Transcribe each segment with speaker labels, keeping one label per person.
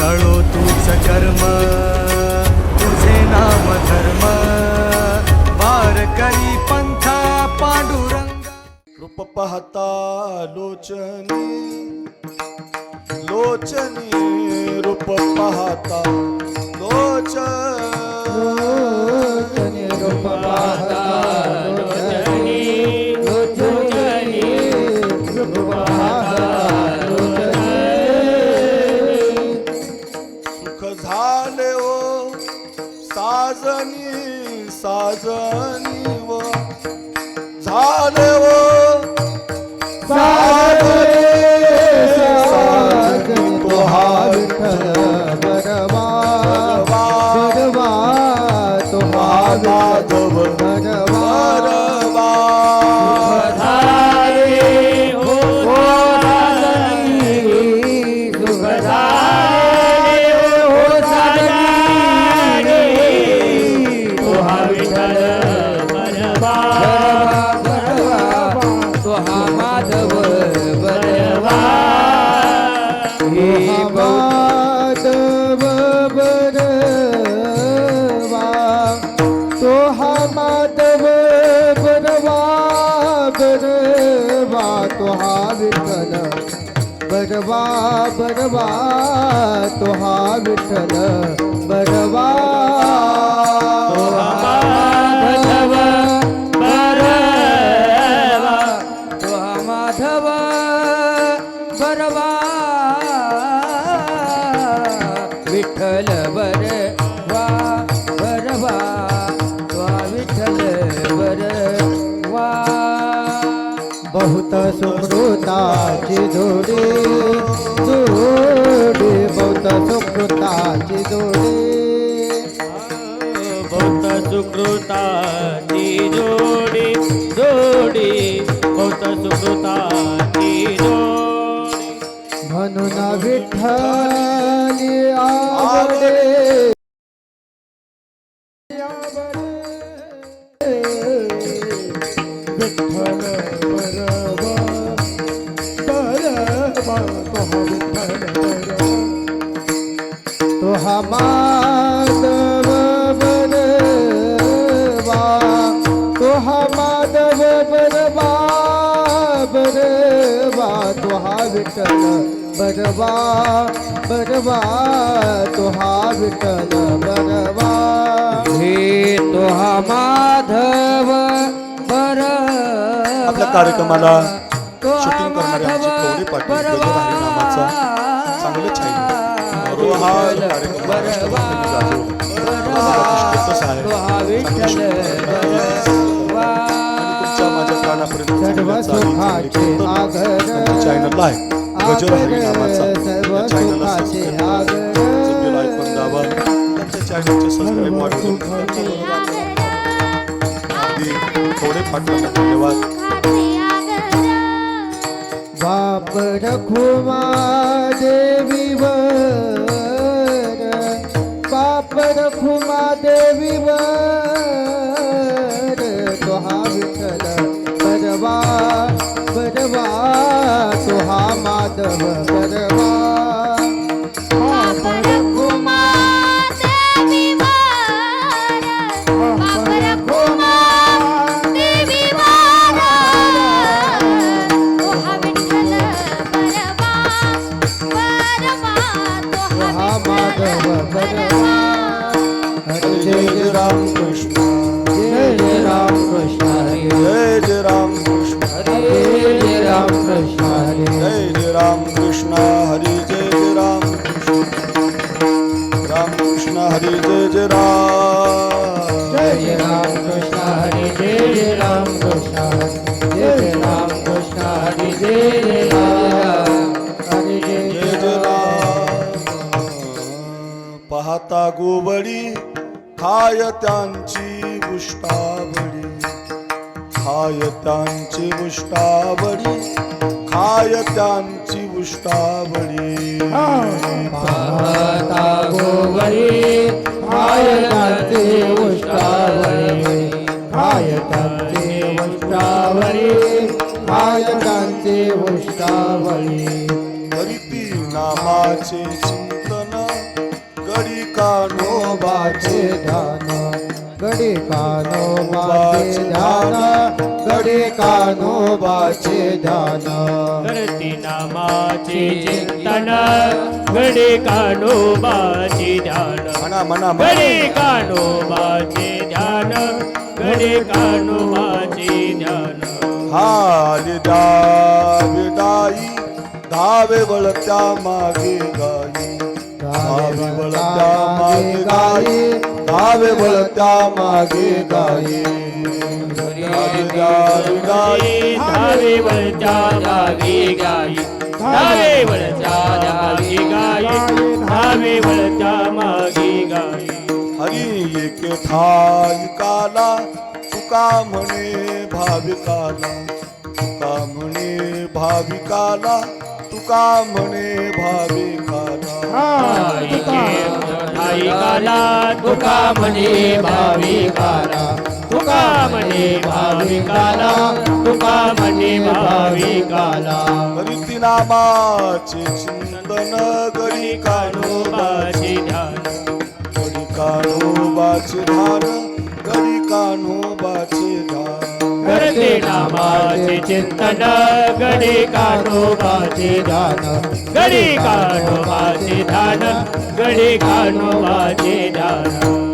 Speaker 1: कळो तूच कर्म तुझे नाम धर्म. वार करी पंथा पांडुरंग.
Speaker 2: रूप पाहता लोचनी लोचनी रूप पाहता लोचनी. सुख साजनीव झाले व झाले ओ साजनी साजनी
Speaker 3: विठ्ठल बरवा
Speaker 4: माधव बरवा तो माधव बरवा विठ्ठल बरवा
Speaker 3: बहुत सुकृताची जोडी जोडी। सुकृताची जोडी.
Speaker 5: बहुत सुकृताची जोडी जोडी. बहुत सुकृताची जोडी.
Speaker 3: म्हणून विठ्ठली आवडे तो बरवा तो बरवा बरवा हा बरवा बरवा बरवा
Speaker 4: माधव
Speaker 2: आपल्या कार्यक्रमाला शूटिंग करणारे आमचे पाटील नामाचा चांगलं छाईल तो आहे गजर हरी नामाचा चॅनलला दाबा त्यांच्या चॅनलचे सबस्क्राईब अगदी थोडे धन्यवाद
Speaker 3: बाप रखुमा देवीवर रखुमा देवी वर हा विठ्ठल बरवा बरवा तो माधव.
Speaker 2: कृष्ण
Speaker 3: हरे
Speaker 2: जय जय राम कृष्ण
Speaker 3: हरी
Speaker 2: जय जय राम। कृष्ण राम कृष्ण हरी जय जय राम।
Speaker 3: जय जय राम कृष्ण हरे जय जय राम। कृष्ण हरे जय जय राम कृष्ण हरे जय जय राम। हरे जय
Speaker 2: जय
Speaker 3: जय
Speaker 2: जय
Speaker 3: राम।
Speaker 2: राम। पाहता गोबडी खाय त्यांची उष्टावडी खाय त्यांची उष्टावडी खाय त्यांची उष्टावणी
Speaker 3: पाहता गोवरी खाय त्यांचे उष्टावरी खाय त्यांचे उष्टावरी खाय त्यांचे उष्टावरी
Speaker 2: करीती नामाचे चिंतन
Speaker 3: करी कानोबाचे ध्यान. गडी कानोबाचे ध्यान
Speaker 5: करती नामाचे चिंतन गडे कानोबाचे ध्यान
Speaker 2: म्हणा म्हणा
Speaker 5: गडे
Speaker 2: म्हणा
Speaker 5: कानोबाचे ध्यान गडे कानोबाचे ध्यान
Speaker 2: हाली डावी डाई धावे वळत्या मागे गाई धावे वळत्या मागे गाई. धावे वळत्या मागे गाई. डाई
Speaker 5: धावे वळच्या मागे गाई. धावे वळच्या मागे गाई. धावे वळच्या मागे गाई.
Speaker 2: हरी एक ठाई काला तुका म्हणे भाविकाला. तुका म्हणे भाविकाला तुका म्हणे भाविकाला
Speaker 5: भाविकाला तुका. म्हणे भाविकाला तुका म्हणे भाविकाला तुका म्हणे भाविकाला
Speaker 2: हरिती नामाचे चिंतन गरी
Speaker 5: कानोबाचे ध्यान.
Speaker 2: गरी कानोबाचे ध्यान गरी कानोबाचे ध्यान.
Speaker 5: करते नामाचे चिंतन गडे कानोबाचे ध्यान गडे कानोबाचे ध्यान गडे कानोबाचे ध्यान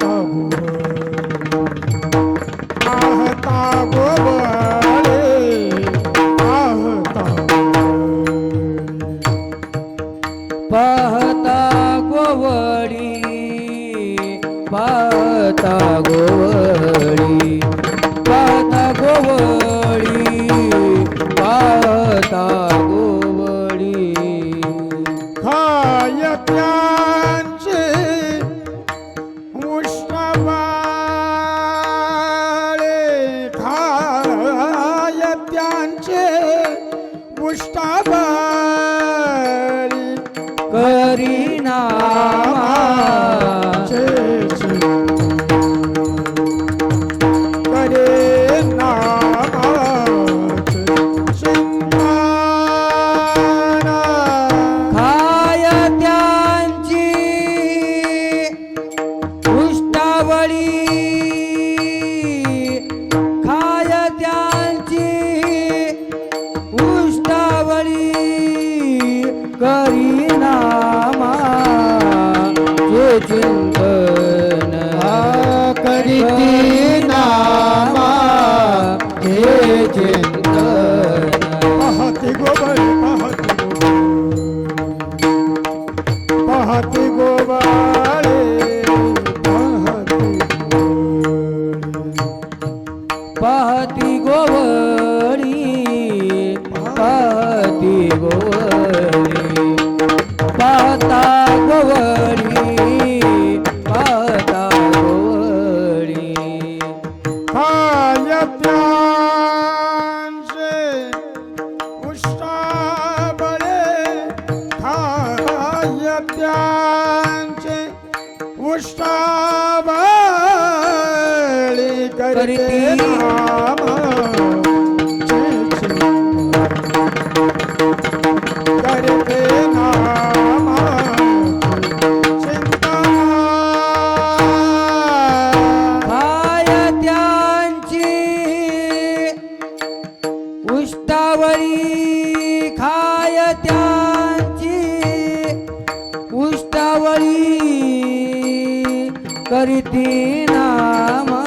Speaker 1: पाहता पाहता নামা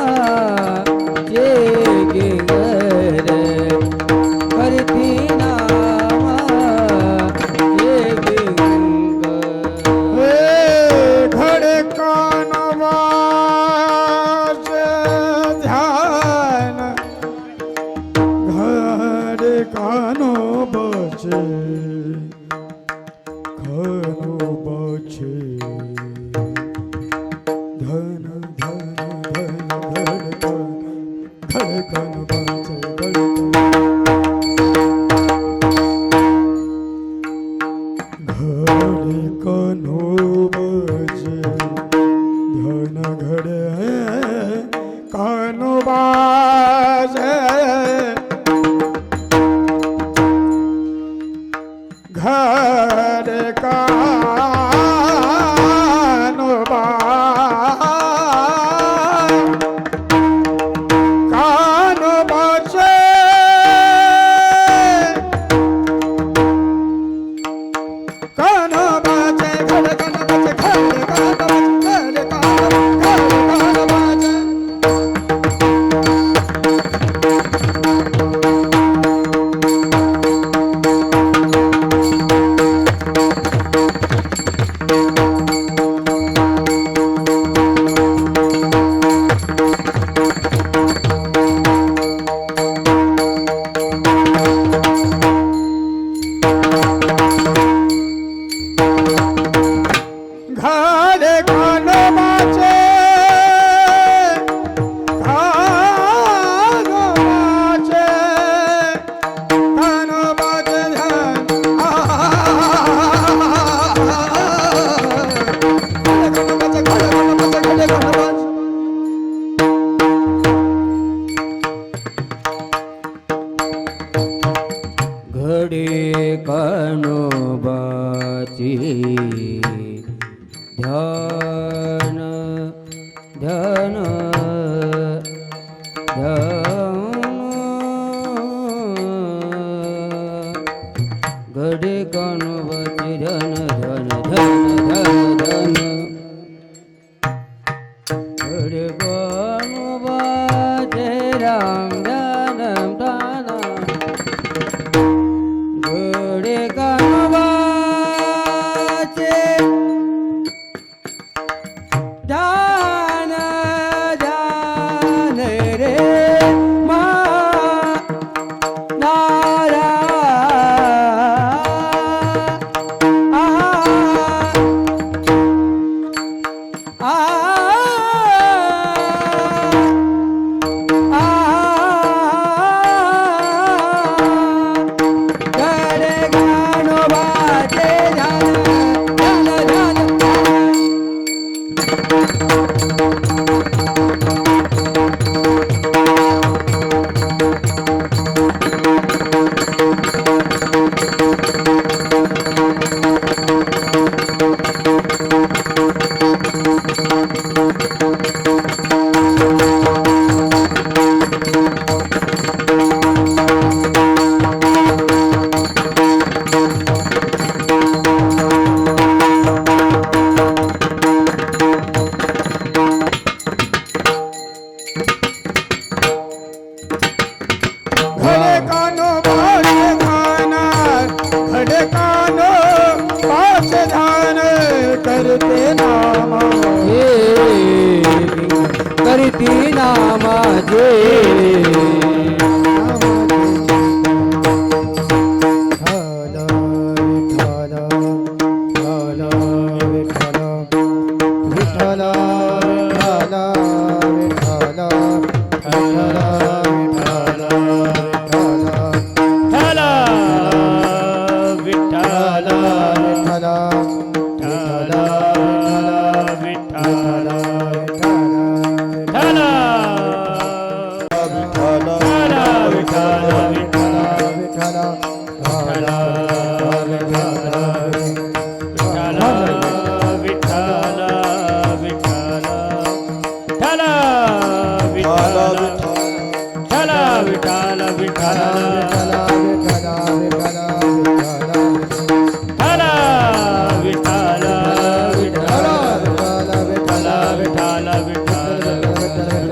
Speaker 1: রাম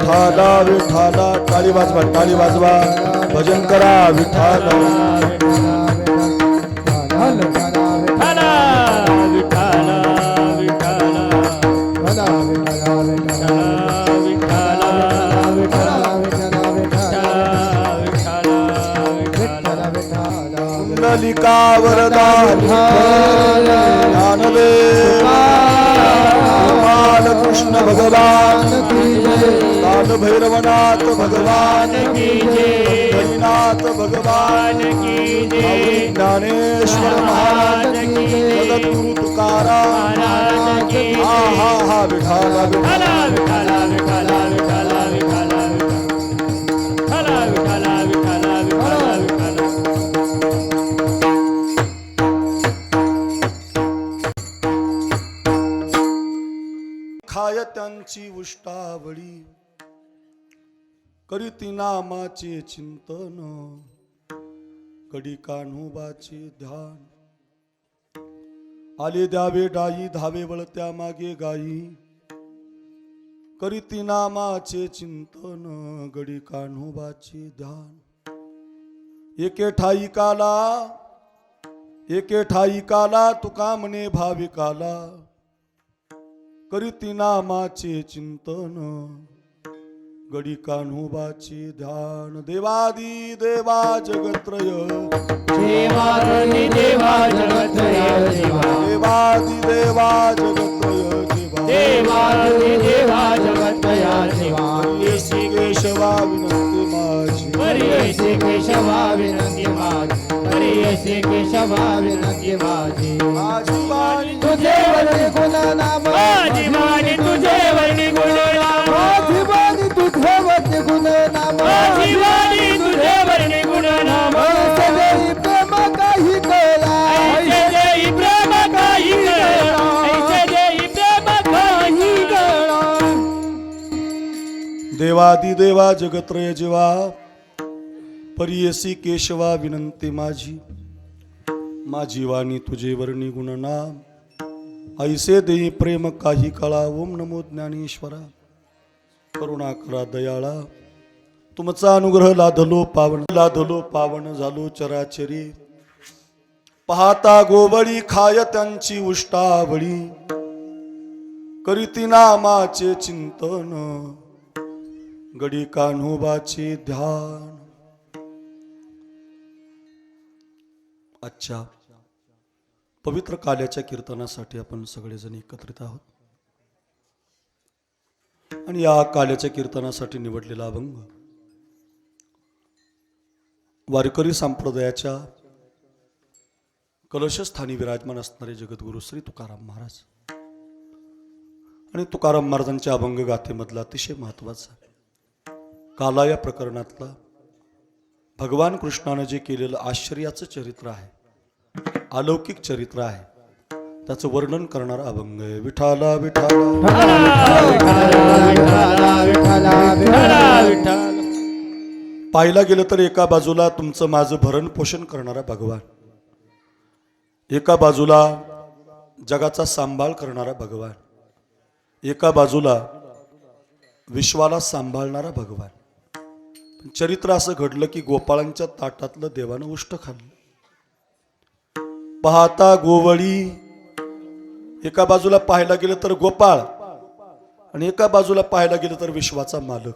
Speaker 2: विठाला विठाला टाळी वाजवा टाळी वाजवा. भजन करा विठाला.
Speaker 5: विठाला विठाला विठाला.
Speaker 3: कृष्ण भगवान
Speaker 5: की
Speaker 3: जय।
Speaker 2: भैरवनाथ भगवान की जय। भैनाथ भगवान की जय। ज्ञानेश्वर महाराज की जगद्गुरु तुकाराम हा हा हा विठाला विठाला
Speaker 5: विठाला विठाला
Speaker 2: त्यांची उष्टावळी. करीती नामाचे चिंतन. कडी कान्होबाचे ध्यान. आले द्यावे डाई धावे वळत्या मागे गाई. करीती नामाचे चिंतन गडी कान्होबाचे ध्यान. एके ठाईकाला एके ठाईकाला तुका म्हणे भाविकाला. કરતી માચે
Speaker 3: ચિંતન. ગડિકાનું વાચે ધ્યાન.
Speaker 2: દેવાદી દેવા જગત્રય. દેવાદી
Speaker 3: દેવા જગત્રય દેવાદી દેવા
Speaker 2: જગત્રય દેવાદી દેવા જગત્રય દેવા.
Speaker 3: શ્રી કેશવા વિનંતી માજી. હરિ શ્રી કેશવા વિનંતી ऐसे के
Speaker 2: स्वभाव नजीवाजी
Speaker 3: तुझे वर्ण गुना नाम
Speaker 5: जीवानी तुझे वर्ण गुना नाम
Speaker 3: जीवानी तुझे वर्ण गुना नाम
Speaker 5: जीवानी तुझे वर्ण गुना नाम
Speaker 3: प्रेम
Speaker 5: का ही प्रेम का ही
Speaker 2: देवादि देवा जगत्रय जीवा। परियसी केशवा विनंती माझी. माझी वाणी तुझे वर्णी गुणनाम. ऐसे देई प्रेम काही कळा ओम नमो ज्ञानेश्वरा. करुणा करा दयाळा. तुमचा अनुग्रह लाधलो पावन लाधलो पावन झालो चराचरी. पाहता गोबळी खाय त्यांची उष्टावळी. करीती नामाचे चिंतन. गडी कान्होबाचे ध्यान. आजच्या पवित्र काल्याच्या कीर्तनासाठी आपण सगळेजण एकत्रित आहोत. आणि या काल्याच्या कीर्तनासाठी निवडलेला अभंग वारकरी संप्रदायाच्या कलशस्थानी विराजमान असणारे जगद्गुरु श्री तुकाराम महाराज. आणि तुकाराम महाराजांच्या अभंग गाथेमधला अतिशय महत्त्वाचा काला या प्रकरणातला भगवान कृष्णानं जे केलेलं आश्चर्याचं चरित्र आहे अलौकिक चरित्र आहे त्याचं वर्णन करणारा अभंग आहे. विठाला विठाला पाहिला गेलं तर एका बाजूला तुमचं माझं भरण पोषण करणारा भगवान. एका बाजूला जगाचा सांभाळ करणारा भगवान. एका बाजूला विश्वाला सांभाळणारा भगवान. चरित्र असं घडलं की गोपाळांच्या ताटातलं देवानं उष्ट खाल्लं. पाहता गोवळी एका बाजूला पाहायला गेलं तर गोपाळ आणि एका बाजूला पाहायला गेलं तर विश्वाचा मालक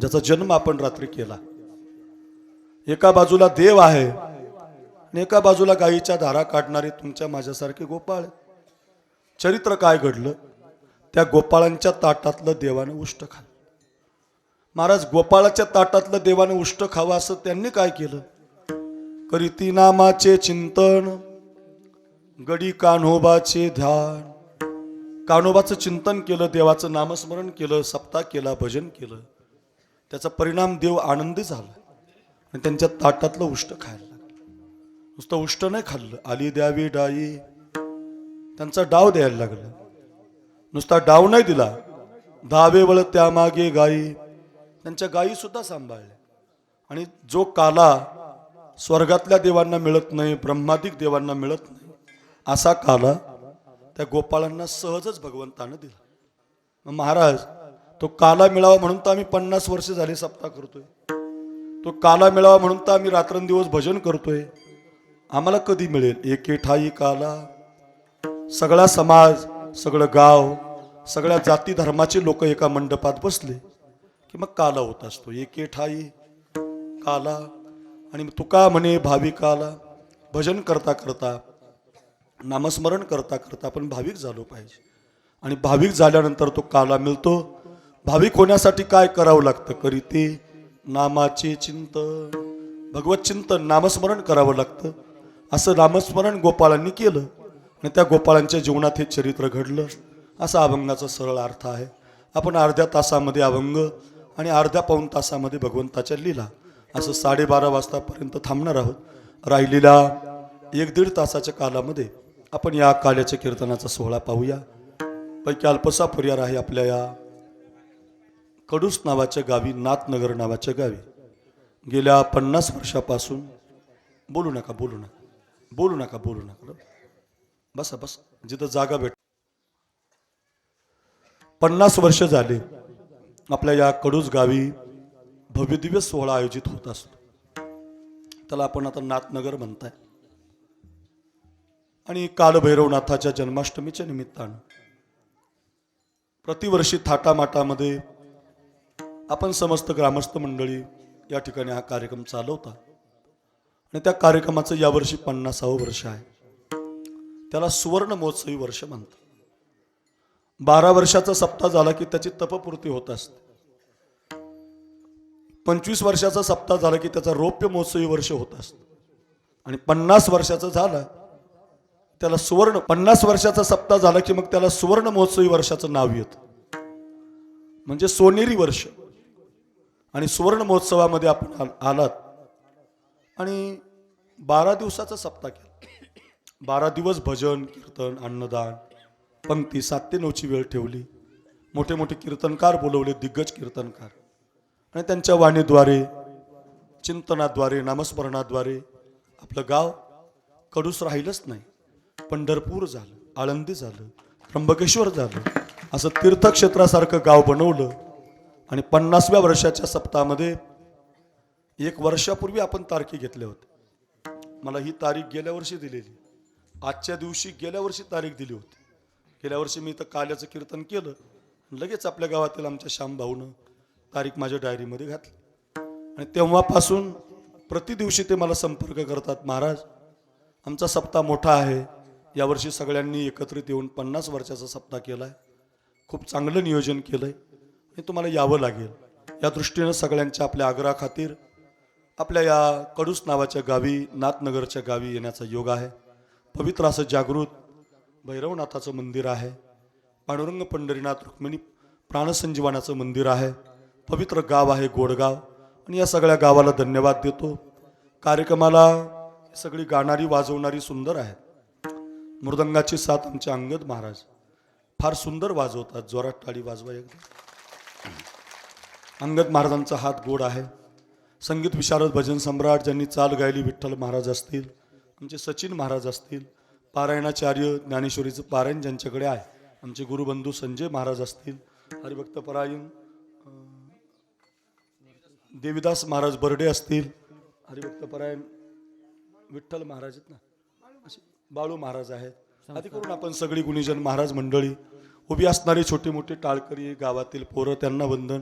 Speaker 2: ज्याचा जन्म आपण रात्री केला. एका बाजूला देव आहे आणि एका बाजूला गायीच्या धारा काढणारे तुमच्या माझ्यासारखे गोपाळ चरित्र काय घडलं? त्या गोपाळांच्या ताटातलं देवानं उष्ट खाल्लं. महाराज गोपाळाच्या ताटातलं देवाने उष्ट खावं असं त्यांनी काय केलं? करीती नामाचे चिंतन गडी कान्होबाचे ध्यान. कान्होबाचं चिंतन केलं देवाचं नामस्मरण केलं सप्ताह केला भजन केलं. त्याचा परिणाम देव आनंदी झाला आणि त्यांच्या ताटातलं उष्ट खायला लागलं. नुसतं उष्ट नाही खाल्लं आली द्यावी डाई. त्यांचा डाव द्यायला लागला. नुसता डाव नाही दिला दहावे वळ त्यामागे गायी त्यांच्या गायी सुद्धा सांभाळल्या. आणि जो काला स्वर्गातल्या देवांना मिळत नाही ब्रह्मादिक देवांना मिळत नाही असा काला त्या गोपाळांना सहजच भगवंतानं दिला. मग महाराज तो काला मिळावा म्हणून तर आम्ही पन्नास वर्ष झाले सप्ताह करतोय. तो काला मिळावा म्हणून तर आम्ही रात्रंदिवस भजन करतोय. आम्हाला कधी मिळेल? एके ठाई काला. सगळा समाज सगळं गाव सगळ्या जाती धर्माचे लोक एका मंडपात बसले. की मग काला होत असतो. एके ठाई काला. आणि तुका म्हणे भाविकाला भजन करता करता नामस्मरण करता करता आपण भाविक झालो पाहिजे. आणि भाविक झाल्यानंतर तो काला मिळतो. भाविक होण्यासाठी काय करावं लागतं? करीते नामाचे चिंतन. भगवत चिंतन नामस्मरण करावं लागतं. असं नामस्मरण गोपाळांनी केलं. आणि त्या गोपाळांच्या जीवनात हे चरित्र घडलं. असा अभंगाचा सरळ अर्थ आहे. आपण अर्ध्या तासामध्ये अभंग आणि अर्ध्या पाऊण तासामध्ये भगवंताच्या लीला. असं साडेबारा वाजतापर्यंत थांबणार आहोत. राहिलेला एक दीड तासाच्या कालामध्ये आपण या काल्याच्या कीर्तनाचा सोहळा पाहूया. पैकी अल्पसा फुर्यार आहे आपल्या या कडूस नावाच्या गावी नाथनगर नावाच्या गावी. गेल्या पन्नास वर्षापासून बोलू नका बोलू नका बोलू नका बोलू नका. बसा बस. जिथं जागा भेट पन्नास वर्ष झाले. आपल्या या कडूस गावी भव्यदिव्य सोहळा आयोजित होत असतो. त्याला आपण आता नाथनगर म्हणताय. आणि कालभैरवनाथाच्या जन्माष्टमीच्या निमित्तानं प्रतिवर्षी थाटामाटामध्ये आपण समस्त ग्रामस्थ मंडळी या ठिकाणी हा कार्यक्रम चालवता आणि त्या कार्यक्रमाचं यावर्षी पन्नासावं वर्ष आहे. त्याला सुवर्ण महोत्सवी वर्ष म्हणतात. बारा वर्षाचा सप्ताह झाला की त्याची तपपूर्ती होत असते. पंचवीस वर्षाचा सप्ताह झाला की त्याचा रौप्य महोत्सवी वर्ष होत असतं. आणि पन्नास वर्षाचं झालं त्याला सुवर्ण पन्नास वर्षाचा सप्ताह झाला की मग त्याला सुवर्ण महोत्सवी वर्षाचं नाव येतं. म्हणजे सोनेरी वर्ष. आणि सुवर्ण महोत्सवामध्ये आपण आलात. आणि बारा दिवसाचा सप्ताह केला. बारा दिवस भजन कीर्तन अन्नदान पंक्ती सात ते नऊची वेळ ठेवली. मोठे मोठे कीर्तनकार बोलवले दिग्गज कीर्तनकार. आणि त्यांच्या वाणीद्वारे चिंतनाद्वारे नामस्मरणाद्वारे आपलं गाव कडूस राहिलंच नाही. पंढरपूर झालं आळंदी झालं त्र्यंबकेश्वर झालं असं तीर्थक्षेत्रासारखं गाव बनवलं. आणि पन्नासव्या वर्षाच्या सप्ताहामध्ये एक वर्षापूर्वी आपण तारखी घेतल्या होत्या. मला ही तारीख गेल्या वर्षी दिलेली. आजच्या दिवशी गेल्या वर्षी तारीख दिली होती. गेल्या वर्षी मी इथं काल्याचं कीर्तन केलं. लगेच आपल्या गावातील आमच्या श्याम भाऊनं तारीख माझ्या डायरीमध्ये घातली. आणि तेव्हापासून प्रतिदिवशी ते मला संपर्क करतात महाराज आमचा सप्ताह मोठा आहे. यावर्षी सगळ्यांनी एकत्रित येऊन पन्नास वर्षाचा सप्ताह केला आहे खूप चांगलं नियोजन केलं आहे आणि तुम्हाला यावं लागेल. या दृष्टीनं सगळ्यांच्या आपल्या आग्रहाखातीर आपल्या या कडूस नावाच्या गावी नाथनगरच्या गावी येण्याचा योग आहे. पवित्र असं जागृत भैरवनाथाचं मंदिर आहे. पांडुरंग पंढरीनाथ रुक्मिणी प्राणसंजीवनाचं मंदिर आहे. पवित्र गाव आहे गोडगाव. आणि या सगळ्या गावाला धन्यवाद देतो. कार्यक्रमाला सगळी गाणारी वाजवणारी सुंदर आहेत. मृदंगाची साथ आमचे अंगद महाराज. फार सुंदर वाजवतात. जोरात टाळी वाजवा एकदा. अंगद महाराजांचा हात गोड आहे. संगीत विशारद भजन सम्राट ज्यांनी चाल गायली विठ्ठल महाराज असतील आमचे सचिन महाराज असतील पारायणाचार्य ज्ञानेश्वरीचं पारायण ज्यांच्याकडे आहे. आमचे गुरुबंधू संजय महाराज असतील हरिभक्त परायण देविदास महाराज बर्डे असतील हरिभक्त परायण विठ्ठल महाराज आहेत ना? असे बाळू महाराज आहेत. आधी करून आपण सगळी गुणीजन महाराज मंडळी उभी असणारी छोटी मोठी टाळकरी गावातील पोरं त्यांना वंदन.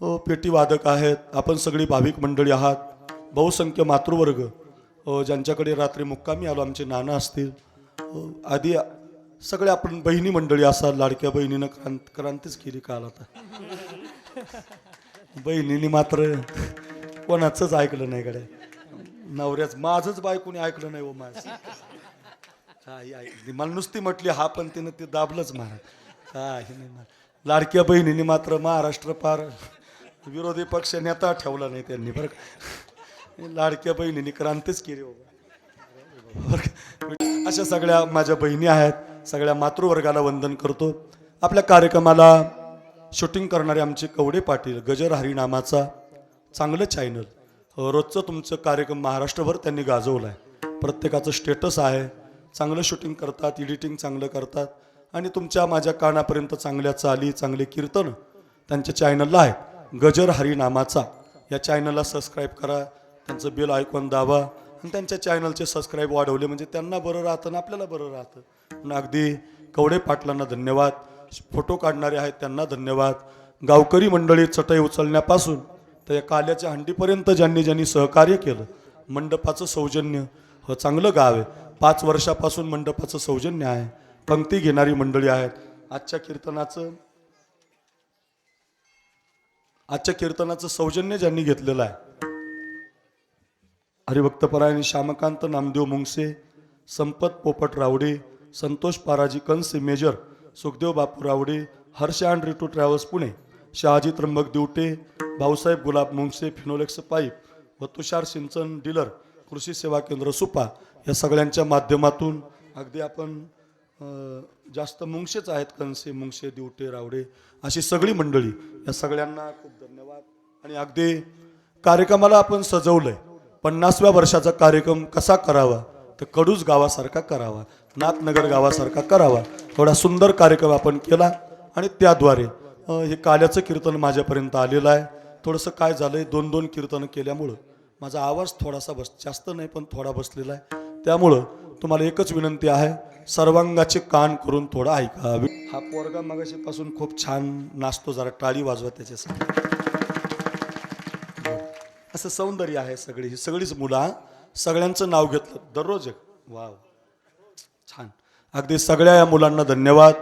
Speaker 2: हो पेटी वादक आहेत. आपण सगळी भाविक मंडळी आहात. बहुसंख्य मातृवर्ग. अ, ज्यांच्याकडे रात्री मुक्कामी आलो आमचे नाना असतील आधी सगळे आपण बहिणी मंडळी असा लाडक्या बहिणीनं क्रांत क्रांतीच केली काल आता. बहिणीने मात्र कोणाचंच ऐकलं नाही गड्या. नवऱ्याच माझंच बायकोनी ऐकलं नाही हो माझं. काही ऐकली मला नुसती म्हटली हा पण तिनं ते दाबलंच मला काही नाही मला. लाडक्या बहिणीने मात्र महाराष्ट्र पार विरोधी पक्ष नेता ठेवला नाही त्यांनी बरं का. लाडक्या बहिणीने क्रांतीच केली हो. अशा सगळ्या माझ्या बहिणी आहेत सगळ्या मातृवर्गाला वंदन करतो. आपल्या कार्यक्रमाला शूटिंग करणारे आमचे कवडे पाटील गजर हरी नामाचा चांगलं चॅनल रोजचं तुमचं कार्यक्रम महाराष्ट्रभर त्यांनी गाजवलं आहे प्रत्येकाचं स्टेटस आहे. चांगलं शूटिंग करतात एडिटिंग चांगलं करतात. आणि तुमच्या माझ्या कानापर्यंत चांगल्या चाली चांगले कीर्तन त्यांच्या चॅनलला आहे गजर हरी नामाचा. या चॅनलला सबस्क्राईब करा. त्यांचं बिल ऐकून दाबा. आणि त्यांच्या चॅनलचे सबस्क्राईब वाढवले. म्हणजे त्यांना बरं राहतं आणि आपल्याला बरं राहतं. म्हणून अगदी कवडे पाटलांना धन्यवाद. फोटो काढणारे आहेत त्यांना धन्यवाद. गावकरी मंडळी चटई उचलण्यापासून तर या काल्याच्या हंडीपर्यंत ज्यांनी ज्यांनी सहकार्य केलं मंडपाचं सौजन्य हे चांगलं गाव आहे. पाच वर्षापासून मंडपाचं सौजन्य आहे. पंक्ती घेणारी मंडळी आहेत. आजच्या कीर्तनाचं आजच्या कीर्तनाचं सौजन्य ज्यांनी घेतलेलं आहे हरिभक्तपरायण Shyamkant Namdev Mungse Sampat Popat Rawade Santosh Paraji Kanse major Sukhdev Bapu Rawade Harsh and Ritu travels Pune Shahaji Trimbak Divate Bhausaheb Gulab Mungse Finolex pipe व तुषार सिंचन डीलर कृषी सेवा केंद्र सुपा या सगळ्यांच्या माध्यमातून अगदी आपण जास्त मुंगशेच आहेत कंसे मुंगशे दिवटे रावडे अशी सगळी मंडळी. या सगळ्यांना खूप धन्यवाद. आणि अगदी कार्यक्रमाला आपण सजवलं आहे पन्नासव्या वर्षाचा कार्यक्रम कसा करावा? तर कडूस गावासारखा करावा नाथनगर गावासारखा करावा. थोडा सुंदर कार्यक्रम आपण केला आणि त्याद्वारे हे काल्याचं कीर्तन माझ्यापर्यंत आलेलं आहे. थोडंसं काय झालंय दोन दोन कीर्तनं केल्यामुळं माझा आवाज थोडासा बस जास्त नाही पण थोडा बसलेला आहे. त्यामुळं तुम्हाला एकच विनंती आहे सर्वांगाचे कान करून थोडा ऐका. हा पोरगा मगाशीपासून खूप छान नाचतो जरा टाळी वाजवा त्याच्यासाठी. असं सौंदर्य आहे सगळी. ही सगळीच मुलं सगळ्यांचं नाव घेतलं. दररोज एक. वाव. छान. अगदी सगळ्या या मुलांना धन्यवाद.